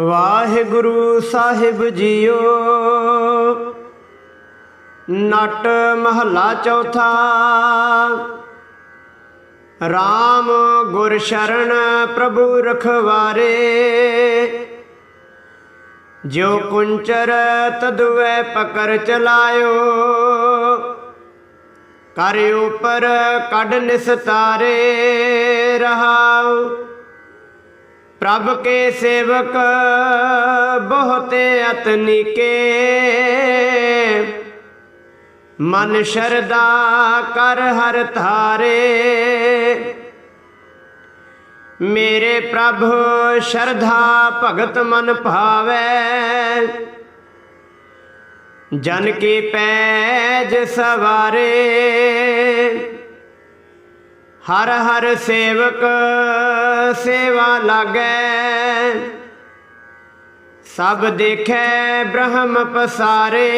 ਵਾਹਿਗੁਰੂ ਸਾਹਿਬ JIO. ਨਟ ਮਹੱਲਾ ਚੌਥਾ। RAM ਗੁਰ ਸ਼ਰਨ ਪ੍ਰਭੂ ਰਖਵਾਰੇ। ਜੋ ਕੁੰਚਰ ਤਦਵੈ ਪਕਰ ਚਲਾਇਓ। ਕਰ ਉਪਰ ਕੱਢ ਨਿਸਤਾਰੇ ਰਹਾਉ। ਪ੍ਰਭ ਕੇ ਸੇਵਕ, ਬਹੁਤੇ ਅਤਨੀਕੇ ਮਨ ਸ਼ਰਦਾ ਕਰ ਹਰ ਧਾਰੇ। ਮੇਰੇ ਪ੍ਰਭ, ਸ਼ਰਧਾ ਭਗਤ ਮਨ ਭਾਵੈ। ਜਨ ਕੀ ਪੈਜ ਸਵਾਰੇ। ਹਰ ਹਰ ਸੇਵਕ ਸੇਵਾ ਲਾਗੈ। ਸਭ ਦੇਖੈ ਬ੍ਰਹਮ ਪਸਾਰੇ।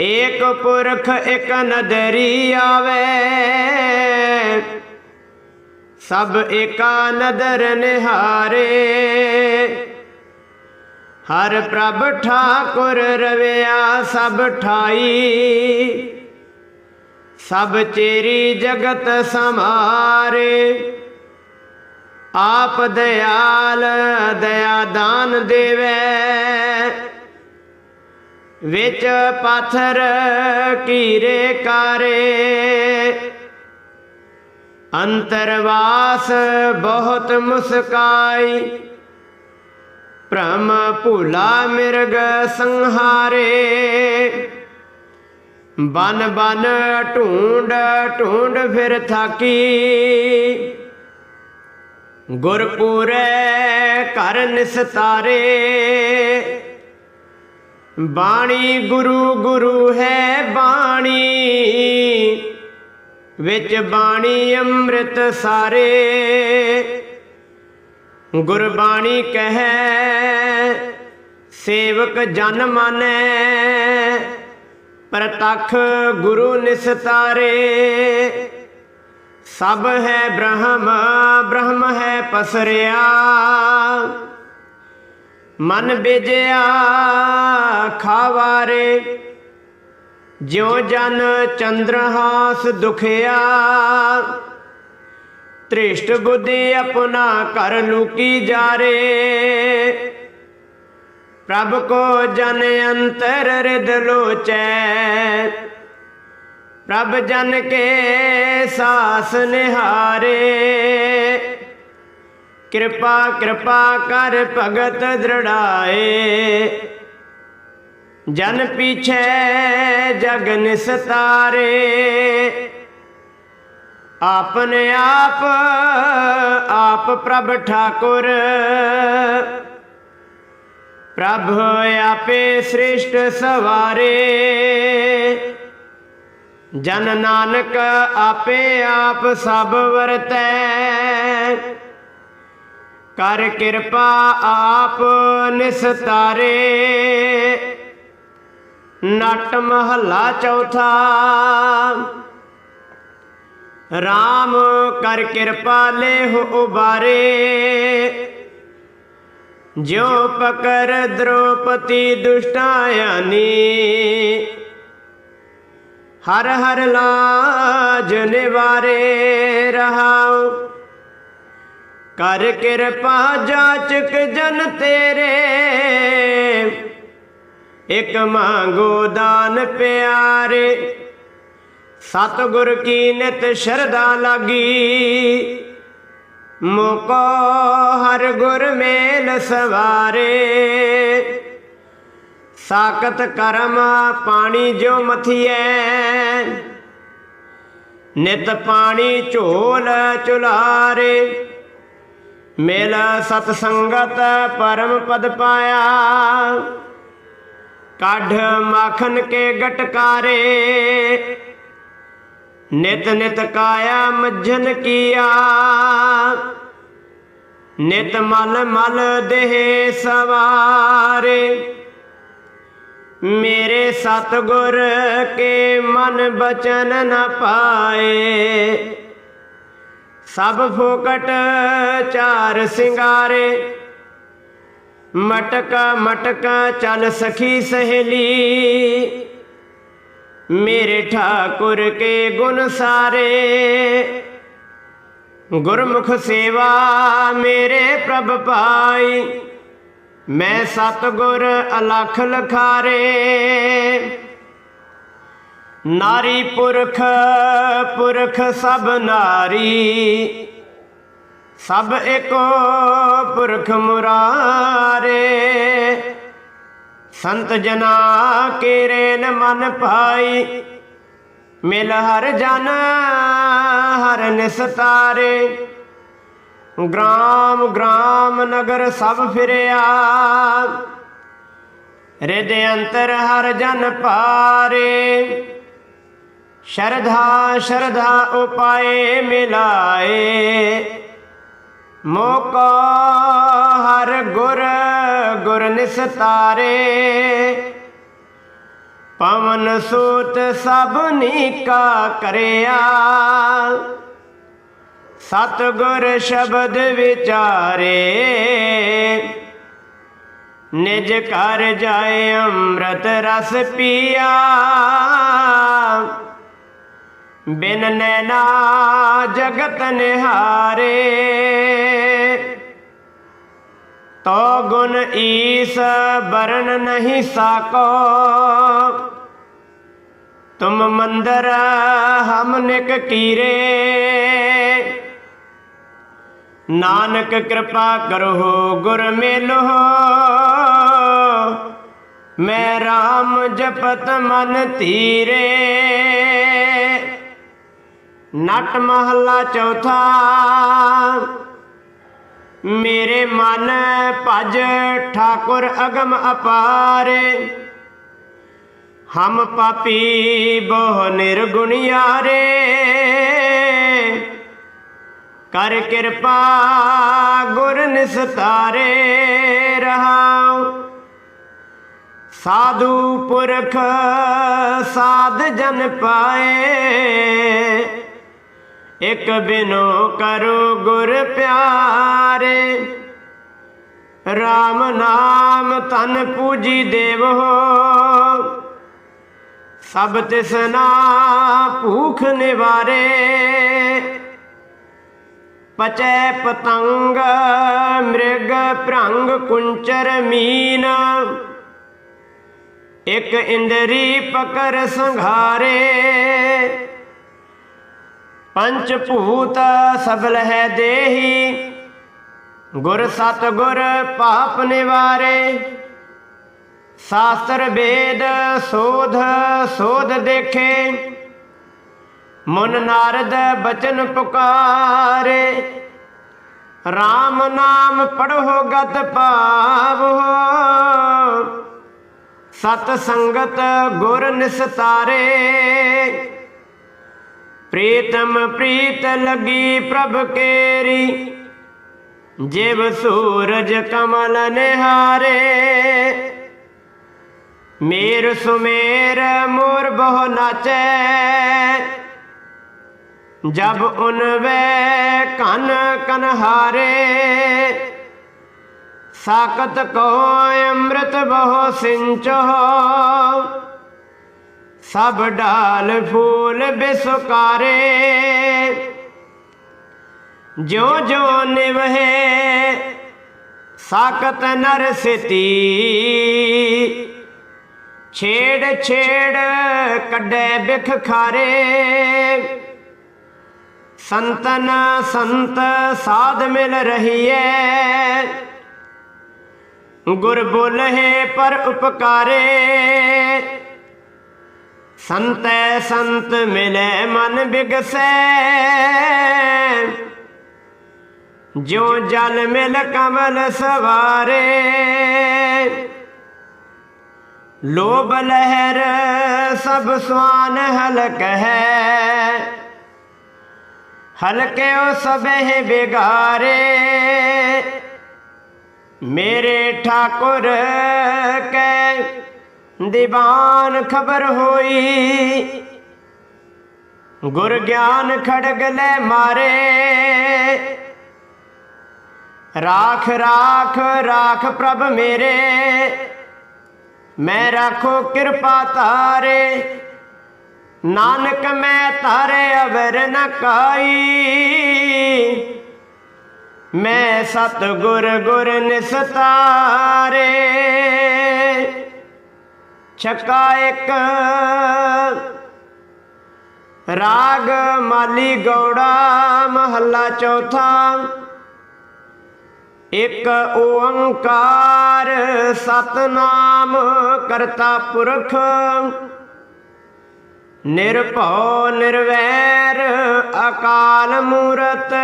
ਏਕ ਪੁਰਖ ਇਕ ਨਦਰੀ ਆਵੇ। ਸਭ ਏਕਾ ਨਦਰ ਨਿਹਾਰੇ। ਹਰ ਪ੍ਰਭ ਠਾਕੁਰ ਰਵਿਆ ਸਭ ਠਾਈ। ਸਭ ਚੇਰੀ ਜਗਤ ਸਮਾਰੇ ਆਪ ਦਇਆਲ ਦਇਆ ਦਾਨ ਦੇਵੇ। ਵਿੱਚ ਪਾਥਰ ਕੀਰੇ ਕਾਰੇ। ਅੰਤਰਵਾਸ ਬਹੁਤ ਮੁਸਕਾਈ। ਭ੍ਰਮ ਭੁਲਾ ਮਿਰਗ ਸੰਹਾਰੇ। ਬਨ ਬਨ ਢੂੰਡ ਢੂੰਡ ਫਿਰ ਥਾਕੀ। ਗੁਰਪੂਰੇ ਘਰ ਨਿਸਤਾਰੇ। ਬਾਣੀ ਗੁਰੂ ਗੁਰੂ ਹੈ ਬਾਣੀ, ਵਿੱਚ ਬਾਣੀ ਅੰਮ੍ਰਿਤ ਸਾਰੇ। ਗੁਰਬਾਣੀ ਕਹੈ, ਸੇਵਕ ਜਨ ਮਾਨੈ। ਪ੍ਰਤਖ ਗੁਰੂ ਨਿਸਤਾਰੇ। ਸਭ ਹੈ ਬ੍ਰਹਮ ਬ੍ਰਹਮ ਹੈ ਪਸਰਿਆ। ਮਨ ਬਿਜਿਆ ਖਾਵਾਰੇ। ਜਿਉ ਜਨ ਚੰਦਰਹਾਸ ਦੁਖਿਆ। ਤ੍ਰਿਸ਼ਟ ਬੁੱਧੀ ਆਪਣਾ ਘਰ ਲੁਕੀ ਜਾਰੇ। ਪ੍ਰਭ ਕੋ ਜਨ ਅੰਤਰ ਰਿਦ ਲੋਚੈ ਪ੍ਰਭ ਜਨ ਕੇ ਸਾਸ ਨਿਹਾਰੇ। ਕਿਰਪਾ ਕਿਰਪਾ ਕਰ ਭਗਤ ਦ੍ਰਿੜਾਏ। ਜਨ ਪੀਛੇ ਜਗਨ ਨਿਸਤਾਰੇ। ਆਪਨੇ ਆਪ ਆਪ ਪ੍ਰਭ ਠਾਕੁਰ। ਪ੍ਰਭ ਆਪੇ ਸ੍ਰਿਸ਼ਟ ਸਵਾਰੇ। ਜਨ ਨਾਨਕ ਆਪੇ ਆਪ ਸਭ ਵਰਤੈ। ਕਰ ਕਿਰਪਾ ਆਪ ਨਿਸਤਾਰੇ ਨਟ ਮਹੱਲਾ ਚੌਥਾ। RAM ਕਰ ਕਿਰਪਾ ਲੈ ਉਬਾਰੇ। ਜਿਉ ਪਕਰ ਦ੍ਰੋਪਤੀ ਦੁਸ਼ਟਾਇਆਨੀ ਹਰ ਹਰ ਲਾਜ ਨਿਵਾਰੇ ਰਹਾਉ। ਕਰ ਕਿਰਪਾ ਜਾਚਕ ਜਨ ਤੇਰੇ। ਇਕ ਮੰਗੋ ਦਾਨ ਪਿਆਰੇ। ਸਤਿਗੁਰ ਕੀ ਨਿਤ ਸ਼ਰਧਾ ਲਾਗੀ। ਮੋਕੋ ਹਰ ਗੁਰ ਮੇਲ ਸਵਾਰੇ। ਸਾਖਤ ਕਰਮ ਪਾਣੀ ਜੋ ਮਥੀਐ। ਨਿਤ ਪਾਣੀ ਝੋਲ ਚੁਲਾਰੇ। ਮੇਲ ਸਤ ਸੰਗਤ ਪਰਮ ਪਦ ਪਾਇਆ। ਕਾਢ ਮਾਖਨ ਕੇ ਗਟਕਾਰੇ। ਨਿਤ ਨਿਤ ਕਾਇਆ ਮੱਝਨ ਕੀਆ। ਨਿਤ ਮਲ ਮਲ ਦੇਹ ਸਵਾਰੇ। ਮੇਰੇ ਸਤਗੁਰ ਕੇ ਮਨ ਬਚਨ ਨ ਪਾਏ। ਸਭ ਫੋਕਟ ਚਾਰ ਸਿੰਗਾਰੇ। ਮਟਕਾ ਮਟਕਾ ਚੱਲ ਸਖੀ ਸਹੇਲੀ। ਮੇਰੇ ਠਾਕੁਰ ਕੇ ਗੁਣ ਸਾਰੇ। ਗੁਰਮੁਖ ਸੇਵਾ ਮੇਰੇ ਪ੍ਰਭ ਪਾਈ। ਮੈਂ ਸਤਗੁਰ ਅਲਖ ਲਖਾਰੇ। ਨਾਰੀ ਪੁਰਖ ਪੁਰਖ ਸਭ ਨਾਰੀ। ਸਭ ਏਕੋ ਪੁਰਖ ਮੁਰਾਰੇ। ਸੰਤ ਜਨਾ ਕੇ ਨ ਮਨ ਪਾਈ। ਮਿਲ ਹਰ ਜਨ, ਹਰ ਨਿਸਤਾਰੇ ਗ੍ਰਾਮ ਗ੍ਰਾਮ ਨਗਰ ਸਭ ਫਿਰਿਆ। ਰਿਦ ਅੰਤਰ ਹਰ ਜਨ ਪਾਰੇ। ਸ਼ਰਧਾ ਸ਼ਰਧਾ ਉਪਾਏ ਮਿਲਾਏ। ਮੋਕੋ ਹਰ ਗੁਰ ਗੁਰ ਨਿਸਤਾਰੇ ਪਵਨ ਸੂਤ ਸਭ ਨੀਕਾ ਕਰਿਆ। ਸਤ ਗੁਰ ਸ਼ਬਦ ਵਿਚਾਰੇ। ਨਿਜ ਘਰ ਜਾਏ ਅੰਮ੍ਰਿਤ ਰਸ ਪੀਆ। ਬਿਨ ਨੈਣਾ ਜਗਤ ਨਿਹਾਰੇ, ਤੋ ਗੁਣ ਈਸ ਬਰਨ ਨਹੀਂ ਸਾਕੋ। ਤੁਮ ਮੰਦਰ ਹਮ ਨਿਕ ਕੀਰੇ, ਨਾਨਕ ਕਿਰਪਾ ਕਰੋ ਗੁਰ ਮੇਲੋ। ਮੈਂ RAM ਜਪਤ ਮਨ ਧੀਰੇ ਨਟ ਮਹੱਲਾ ਚੌਥਾ। ਮੇਰੇ ਮਨ ਭਜ ਠਾਕੁਰ ਅਗਮ ਅਪਾਰੇ। ਹਮ ਪਾਪੀ ਬਹੁ ਨਿਰਗੁਣਿਆਰੇ। ਕਰ ਕਿਰਪਾ ਗੁਰ ਨਿਸਤਾਰੇ ਰਹਾਉ। ਸਾਧੂ ਪੁਰਖ ਸਾਧ ਜਨ ਪਾਏ। ਇਕ ਬਿਨੋ ਕਰੋ ਗੁਰ ਪਿਆਰੇ। RAM ਨਾਮ ਤਨ ਪੂਜੀ ਦੇਵੋ ਸਭ ਤਿਸਨਾ ਭੂਖ ਨਿਵਾਰੇ। ਪਚੈ ਪਤੰਗ ਮ੍ਰਿਗ ਭ੍ਰੰਗ ਕੁੰਚਰ ਮੀਨ। ਇਕ ਇੰਦਰੀ ਪਕਰ ਸੰਘਾਰੇ। ਪੰਚ ਭੂਤ ਸਬਲ ਹੈ ਦੇਹੀ, ਗੁਰ ਸਤ ਗੁਰ ਪਾਪ ਨਿਵਾਰੇ। ਸ਼ਾਸਤਰ ਵੇਦ ਸੋਧ ਸੋਧ ਦੇਖੇ। ਮਨ ਨਾਰਦ ਬਚਨ ਪੁਕਾਰੇ। RAM ਨਾਮ ਪੜੋ ਗਤ ਪਾਵੋ ਸਤ ਸੰਗਤ ਗੁਰ ਨਿਸਤਾਰੇ। ਪ੍ਰੀਤਮ ਪ੍ਰੀਤ ਲਗੀ ਪ੍ਰਭ ਕੇਰੀ। ਜਿਵ ਸੂਰਜ ਕਮਲ ਨਿਹਾਰੇ, ਮੇਰ ਸੁਮੇਰ ਮੋਰ ਬਹੁ ਨਾਚੈ। ਜਬ ਉਨ ਵੇ ਕਨ ਕਨਹਾਰੇ ਸਾਕਤ ਕੋ ਅੰਮ੍ਰਿਤ ਬਹੁ ਸਿੰਚੋ। ਸਭ ਡਾਲ ਫੂਲ ਬਿਸੁਕਾਰੇ। ਜੋ ਜੋ ਨਿਵਹੇ ਸਾਕਤ ਨਰ ਸਿਤੀ। ਛੇੜ ਛੇੜ ਕੱਢੇ ਬਿਖ ਖਾਰੇ। ਸੰਤਨ ਸੰਤ ਸਾਧ ਮਿਲ ਰਹੀਐ। ਗੁਰ ਬੋਲਹਿ ਪਰ ਉਪਕਾਰੇ। ਸੰਤੈ ਸੰਤ ਮਿਲੇ ਮਨ ਬਿਗਸੈ। ਜੋ ਜਲ ਮਿਲ ਕਮਲ ਸਵਾਰੇ। ਲੋਭ ਲਹਿਰ ਸਭ ਸਵਾਨ ਹਲਕ ਹੈ ਹਲਕੇ ਉਹ ਸਭੇ ਬਿਗਾਰੇ ਮੇਰੇ ਠਾਕੁਰ ਕੈ ਦੀਵਾਨ ਖਬਰ ਹੋਈ। ਗੁਰ ਗਿਆਨ ਖੜਗ ਲੈ ਮਾਰੇ। ਰਾਖ ਰਾਖ ਰਾਖ ਪ੍ਰਭ ਮੇਰੇ। ਮੈਂ ਰਾਖੋ ਕਿਰਪਾ ਤਾਰੇ। ਨਾਨਕ, ਮੈਂ ਤਾਰੇ ਅਵਰ ਨ ਕਾਈ। ਮੈਂ ਸਤ ਗੁਰ ਗੁਰ ਨਿਸਤਾਰੇ। ਛਕਾ ਇੱਕ। ਰਾਗ ਮਾਲੀ ਗੌੜਾ, ਮਹੱਲਾ ਚੌਥਾ। ਇੱਕ ਓੰਕਾਰ, ਸਤਨਾਮ ਕਰਤਾ ਪੁਰਖ। ਨਿਰਭਉ, ਨਿਰਵੈਰ, ਅਕਾਲ ਮੂਰਤ।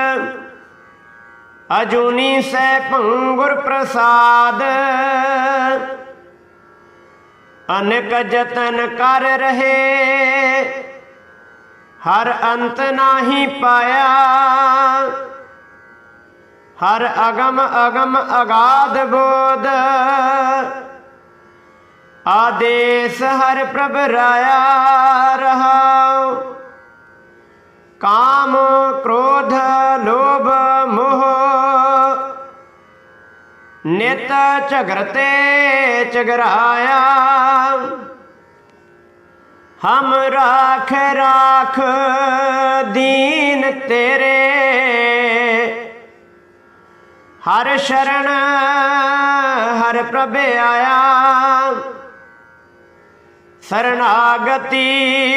ਅਜੂਨੀ ਸੈ ਭੰਗੁਰ ਪ੍ਰਸਾਦ। ਅਨੇਕ ਜਤਨ ਕਰ ਰਹੇ, ਹਰ ਅੰਤ ਨਾਹੀ ਪਾਇਆ। ਹਰ ਅਗਮ ਅਗਮ ਅਗਾਧ ਬੋਧ, ਆਦੇਸ ਹਰ ਪ੍ਰਭ ਰਾਇਆ ਰਹਾਉ। ਕਾਮ, ਕ੍ਰੋਧ, ਲੋਭ, ਮੋਹ ਨਿਤ ਝਗਰਤੇ ਝਗਰਾਇਆ। ਹਮ ਰਾਖ ਰਾਖ ਦੀਨ ਤੇਰੇ। ਹਰ ਸ਼ਰਨ, ਹਰ ਪ੍ਰਭ ਆਇਆ। ਸਰਣਾਗਤੀ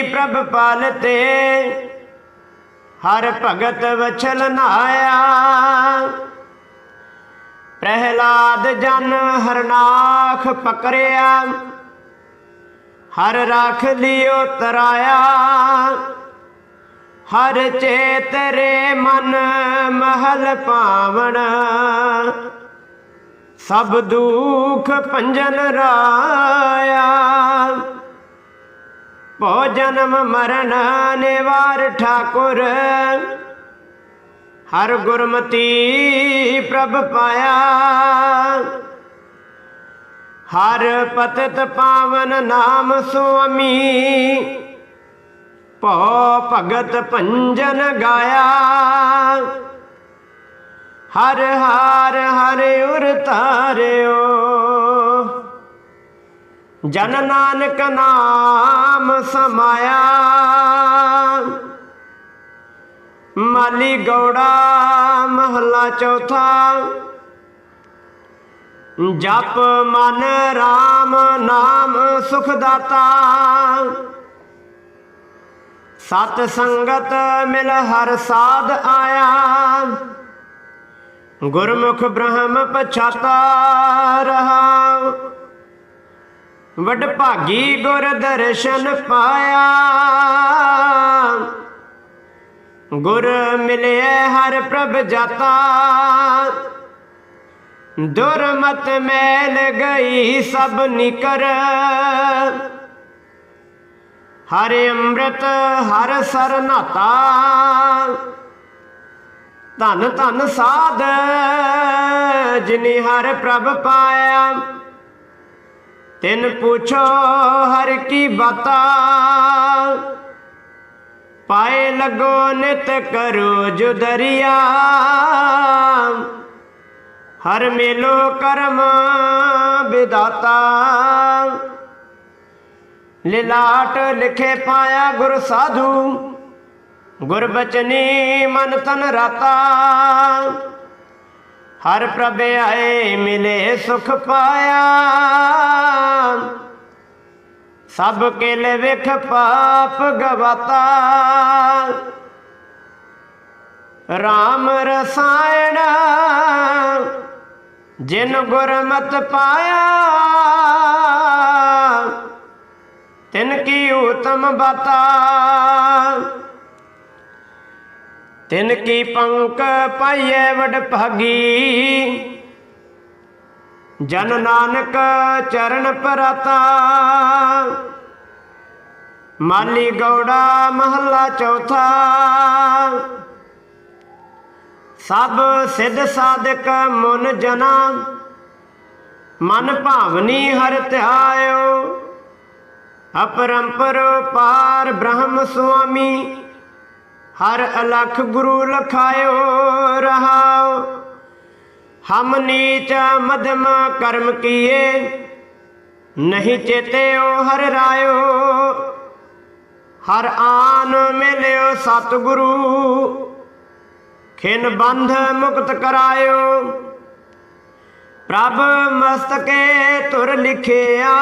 ਪ੍ਰਭ ਪਾਲਤੇ। ਹਰ ਭਗਤ ਵਛਲ ਨਾਇਆ। ਪ੍ਰਹਿਲਾਦ ਜਨ ਹਰਨਾਖ ਪਕਰਿਆ, ਹਰ ਰਾਖ ਲਿਓ ਤਰਾਇਆ। ਹਰ ਚੇਤਰੇ ਮਨ ਮਹਲ ਪਾਵਣ, ਸਭ ਦੁਖ ਭੰਜਨ ਰਾਇਆ। ਭੋ ਜਨਮ ਮਰਨ ਨਿਵਾਰ ਠਾਕੁਰ ਹਰ ਗੁਰਮਤੀ ਪ੍ਰਭ ਪਾਇਆ। ਹਰ ਪਤਿਤ ਪਾਵਨ ਨਾਮ ਸੁਆਮੀ, ਭਉ ਭਗਤ ਭੰਜਨ ਗਾਇਆ। ਹਰ ਹਾਰ ਹਰਿ ਉਰ ਤਾਰਿਓ ਜਨ ਨਾਨਕ ਨਾਮ ਸਮਾਇਆ। ਮਾਲੀ ਗੌੜਾ ਮਹੱਲਾ ਚੌਥਾ। ਜਪ ਮਨ RAM ਨਾਮ ਸੁਖ ਦਾਤਾ ਸਤ ਸੰਗਤ ਮਿਲ ਹਰ ਸਾਧ ਆਇਆ। ਗੁਰਮੁਖ ਬ੍ਰਹਮ ਪਛਾਤਾ ਰਹਾ। ਵਡ ਭਾਗੀ ਗੁਰ ਦਰਸ਼ਨ ਪਾਇਆ। ਗੁਰ ਮਿਲਿਆ ਹਰ ਪ੍ਰਭ ਜਾਤਾ। ਦੁਰਮਤ ਮੈਲ ਗਈ ਸਭ ਨਿਕਰ। ਹਰ ਅੰਮ੍ਰਿਤ, ਹਰ ਸਰਨਾਤਾ ਧਨ ਧਨ ਸਾਧ ਜਿਨੀ ਹਰ ਪ੍ਰਭ ਪਾਇਆ। ਤਿਨ ਪੁੱਛੋ ਹਰ ਕੀ ਬਤਾ। ਪਾਏ ਲਗੋ ਨਿਤ ਕਰੋ ਜੁਦਰੀਆ ਹਰ ਮੇਲੋ ਕਰਮ ਵਿਦਾਤਾ। ਲਿਲਾਟ ਲਿਖੇ ਪਾਇਆ ਗੁਰ ਸਾਧੂ, ਗੁਰ ਬਚਨੀ ਮਨ ਤਨ ਰਾਤਾ। ਹਰ ਪ੍ਰਭ ਆਏ ਮਿਲੇ ਸੁਖ ਪਾਇਆ। ਸਭ ਕਿਲ ਵਿਖ ਪਾਪ ਗਵਾਤਾ। RAM ਰਸਾਇਣ, ਜਿਨ ਗੁਰਮਤ ਪਾਇਆ, ਤਿਨ ਕੀ ਉਤਮ ਬਾਤਾ। ਤਿਨ ਕੀ ਪੰਕ ਪਾਈਐ ਵਡ ਭਾਗੀ ਜਨ ਨਾਨਕ ਚਰਨ ਪਰਾਤਾ। ਮਾਲੀ ਗੌੜਾ ਮਹੱਲਾ ਚੌਥਾ। ਸਭ ਸਿੱਧ ਸਾਧਕ ਮਨ ਜਨਾ। ਮਨ ਭਾਵਨੀ ਹਰ ਧਿਆਇਓ। ਅਪਰੰਪਰ ਪਾਰ ਬ੍ਰਹਮ ਸੁਆਮੀ। ਹਰ ਅਲਖ ਗੁਰੂ ਲਖਾਇਓ ਰਹਾਉ ਹਮ ਨੀਚ ਮਧਮ ਕਰਮ ਕੀਏ, ਨਹੀਂ ਚੇਤਿਓ ਹਰ ਰਾਇਓ। ਹਰ ਆਨ ਮਿਲਿਓ ਸਤਿਗੁਰੂ, ਖਿਨ ਬੰਧ ਮੁਕਤ ਕਰਾਇਓ। ਪ੍ਰਭ ਮਸਤਕੇ ਤੁਰ ਲਿਖਿਆ,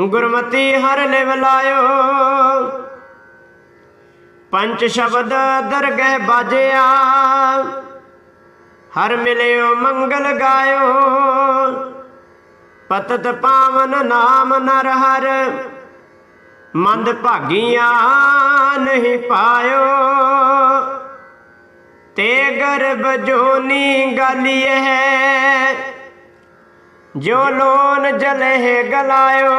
ਗੁਰਮਤੀ ਹਰ ਲਿਵ ਲਾਇਓ। ਪੰਜ ਸ਼ਬਦ ਦਰਗਹਿ ਬਾਜਿਆ ਹਰ ਮਿਲਿਓ, ਮੰਗਲ ਗਾਇਓ। ਪਤਤ ਪਾਵਨ ਨਾਮ ਨਰ ਹਰ, ਮੰਦ ਭਾਗੀਆਂ ਨਹੀਂ ਪਾਇਓ। ਤੇ ਗਰਬ ਜੋਨੀ ਗਾਲੀਏ ਹੈ, ਜੋ ਲੋਨ ਜਲੇ ਗਲਾਇਓ।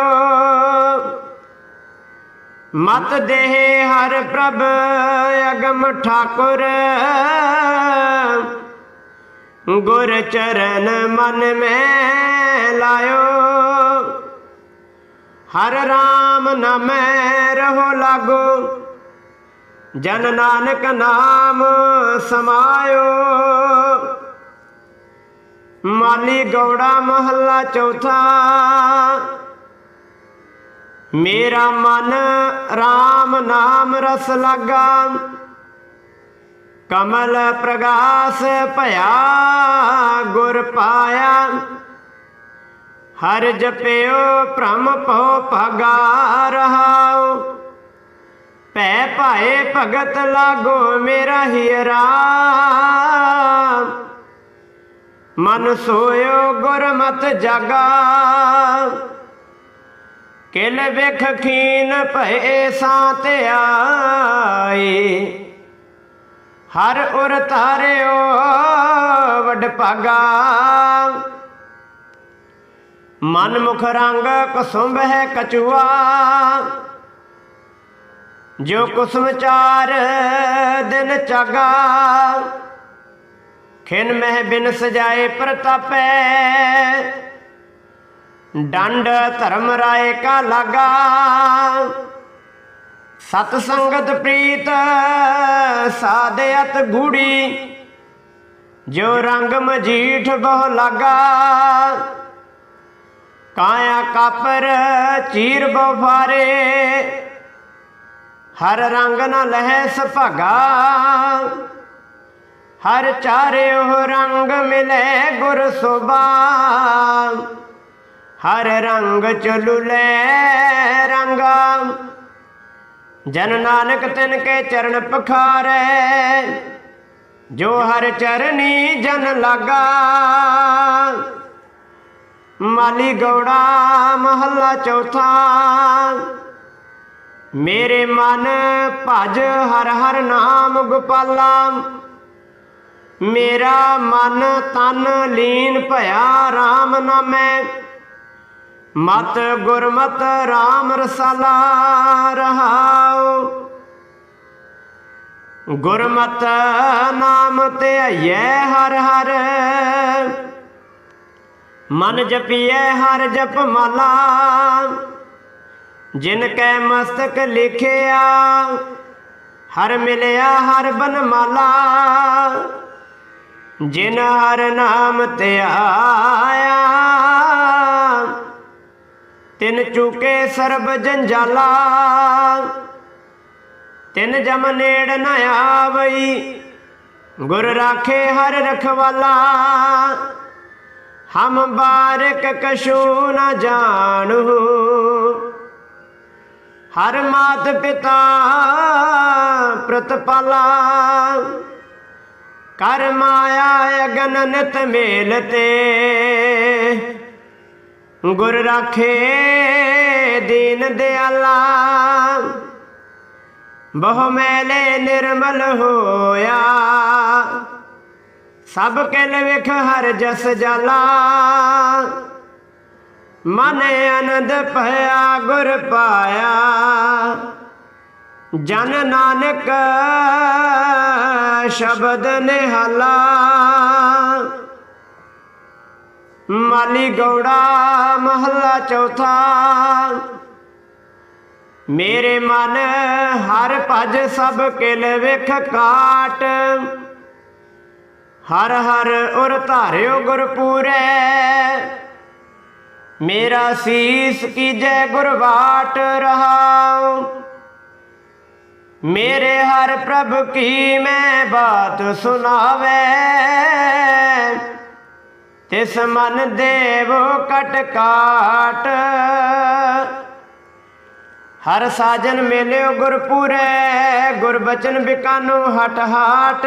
ਮਤ ਦੇਹ ਹਰ ਪ੍ਰਭ, ਅਗਮ ਠਾਕੁਰ। ਗੁਰ ਚਰਨ ਮਨ ਮੈਂ ਲਾਇਓ। ਹਰ ਰਾਮ ਨਾਮੈ ਰਹੋ ਲਾਗੋ। ਜਨ ਨਾਨਕ ਨਾਮ ਸਮਾਇਓ। ਮਾਲੀ ਗੌੜਾ ਮਹੱਲਾ ਚੌਥਾ। ਮੇਰਾ ਮਨ RAM ਨਾਮ ਰਸ ਲਾਗਾ। ਕਮਲ ਪ੍ਰਗਾਸ ਭਇਆ ਗੁਰ ਪਾਇਆ। ਹਰ ਜਪਿਓ ਭ੍ਰਮ ਭਉ ਭਾਗਾ ਰਹਾਉ ਭੈ ਭਾਏ ਭਗਤ ਲਾਗੋ ਮੇਰਾ ਹੀਰਾ ਮਨ ਸੋਇਓ ਗੁਰਮਤ ਜਾਗਾ। ਕਿਲ ਵਿਖ ਖੀਨ ਭਏ ਸਾਤ ਆਏ ਹਰ ਉਰ ਤਾਰਿਓ ਵਡ ਭਾਗਾ। ਮਨ ਮੁਖ ਰੰਗ ਕੁਸੁੰਭ ਹੈ ਕਚੂਆ ਜੋ ਕੁਸਮ ਚਾਰ ਦਿਨ ਚਾਗਾ। ਖਿਨ ਮਹਿ ਬਿਨ ਸਜਾਏ ਪ੍ਰਤਾਪੈ। ਡੰਡ ਧਰਮ ਰਾਏ ਕਾ ਲਾਗਾ। ਸਤ ਸੰਗਤ ਪ੍ਰੀਤ ਸਾਧਿਅਤ ਗੂੜੀ ਜੋ ਰੰਗ ਮਜੀਠ ਬਹੁ ਲਾਗਾ। ਕਾਇਆ ਕਾਪਰ ਚੀਰ ਬਹੁ ਫਾਰੇ, ਹਰ ਰੰਗ ਨ ਲਹਿ ਸੁਭਾਗਾ ਹਰ ਚਾਰੇ ਉਹ ਰੰਗ ਮਿਲੇ ਗੁਰ ਸੋਭਾ। ਹਰ ਰੰਗ ਚਲੁਲੇ ਰੰਗਾ। ਜਨ ਨਾਨਕ ਤਿਨ ਕੇ ਚਰਨ ਪਖਾਰੈ, ਜੋ ਹਰ ਚਰਨੀ ਜਨ ਲਾਗਾ। ਮਾਲੀ ਗੌੜਾ ਮਹੱਲਾ ਚੌਥਾ, ਮੇਰੇ ਮਨ ਭਜ ਹਰ ਹਰ ਨਾਮ ਗੋਪਾਲਾ। ਮੇਰਾ ਮਨ ਤਨ ਲੀਨ ਭਇਆ RAM ਨਾਮੈ ਮਤ ਗੁਰਮਤ RAM ਰਸਾਲਾ ਰਹਾਉ। ਗੁਰਮਤ ਨਾਮ ਤੇ ਆਈਐ ਹਰ ਹਰ। ਮਨ ਜਪੀਐ ਹਰ ਜਪ ਮਾਲਾ। ਜਿਨ ਕੈ ਮਸਤਕ ਲਿਖਿਆ, ਹਰ ਮਿਲਿਆ ਹਰ ਬਨ ਮਾਲਾ ਜਿਨ ਹਰ ਨਾਮ ਤੇ ਆਇਆ ਤਿਨ ਚੂਕੇ ਸਰਬ ਜੰਜਾਲਾ, ਤਿਨ ਜਮ ਨੇੜ ਨ ਆਵਈ, ਗੁਰ ਰਾਖੇ ਹਰ ਰਖਵਾਲਾ। ਹਮ ਬਾਰਕ ਕਛੂ ਨ ਜਾਣੂ, ਹਰ ਮਾਤ ਪਿਤਾ ਪ੍ਰਤਪਾਲਾ। ਕਰ ਮਾਇਆ ਅਗਨ ਨਿਤ ਮੇਲ ਤੇ ਗੁਰ ਰਾਖੇ ਦੀਨ ਦਿਆਲਾ। ਬਹੁ ਮੈਲੇ ਨਿਰਮਲ ਹੋਇਆ। ਸਭ ਕਿਲ ਵਿਖ ਹਰ ਜਸ ਜਾਲਾ। ਮਨ ਆਨੰਦ ਭਇਆ ਗੁਰ ਪਾਇਆ। ਜਨ ਨਾਨਕ ਸ਼ਬਦ ਨਿਹਾਲਾ। ਮਾਲੀ ਗੌੜਾ ਮਹੱਲਾ ਚੌਥਾ। ਮੇਰੇ ਮਨ ਹਰ ਭਜ ਸਭ ਕਿਲ ਵਿਖ ਕਾਟ। ਹਰ ਹਰ ਉਰ ਧਾਰਿਓ ਗੁਰ ਮੇਰਾ ਸੀਸ ਕੀਜੈ ਗੁਰਵਾਟ ਰਹਾਉ। ਮੇਰੇ ਹਰ ਪ੍ਰਭ ਕੀ ਮੈਂ ਬਾਤ ਸੁਣਾਵੇ। ਤਿਸ ਮਨ ਦੇਵੋ ਕਟ ਕਾਟ। ਹਰ ਸਾਜਨ ਮੇਲਿਓ ਗੁਰਪੂਰੈ ਗੁਰਬਚਨ ਬਿਕਾਨੋ ਹਟ ਹਾਟ।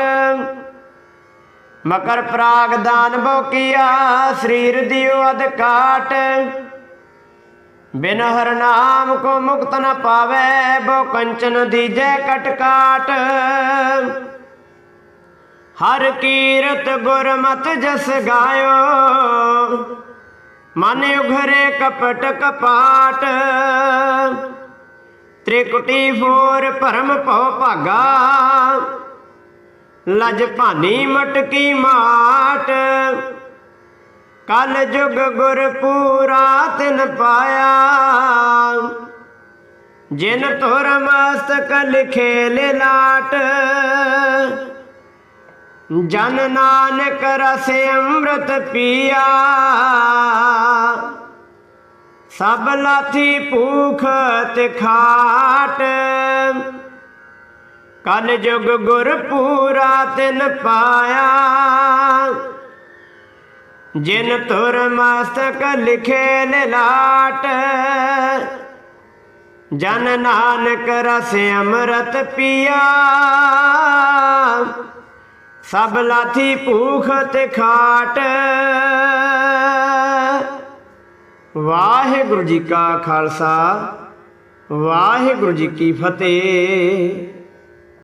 ਮਕਰ ਪ੍ਰਾਗ ਦਾਨ ਬੋ ਕੀਆ, ਸਰੀਰ ਦਿਓ ਅਧ ਕਾਟ। ਬਿਨ ਹਰ ਨਾਮ ਕੋ ਮੁਕਤ ਨ ਪਾਵੇ, ਬੋ ਕੰਚਨ ਦੀਜੈ ਕਟ ਕਾਟ। ਹਰ ਕੀਰਤ ਗੁਰਮਤ ਜਸ ਗਾਇਓ। ਮਨ ਉਘਰੇ ਕਪਟ ਕਪਾਟ। ਤ੍ਰਿਕੁਟੀ ਫੋਰ ਭਰਮ ਭਉ ਭਾਗਾ। ਲਜ ਭਾਨੀ ਮਟਕੀ ਮਾਟ। ਕਲ ਜੁਗ ਗੁਰ ਪੂਰਾ ਤਿਨ ਪਾਇਆ। ਜਿਨ ਤੁਰ ਮਸਤਕ ਲਿਖੇ ਲਾਟ। ਜਨ ਨਾਨਕ ਰਸ ਅੰਮ੍ਰਿਤ ਪੀਆ। ਸਭ ਲਾਥੀ ਭੂਖ ਤੇ ਖਾਟ। ਕਲ ਜੁਗ ਗੁਰ ਪੂਰਾ ਤਿਨ ਪਾਇਆ। ਜਿਨ ਤੁਰ ਮਸਤਕ ਲਿਖੇ ਲਾਟ ਜਨ ਨਾਨਕ ਰਸ ਅੰਮ੍ਰਿਤ ਪੀਆ। ਸਭ ਲਾਥੀ ਭੂਖ ਤੇ ਖਾਟ। ਵਾਹਿਗੁਰੂ ਜੀ ਕਾ ਖਾਲਸਾ ਵਾਹਿਗੁਰੂ ਜੀ ਕੀ ਫਤਿਹ।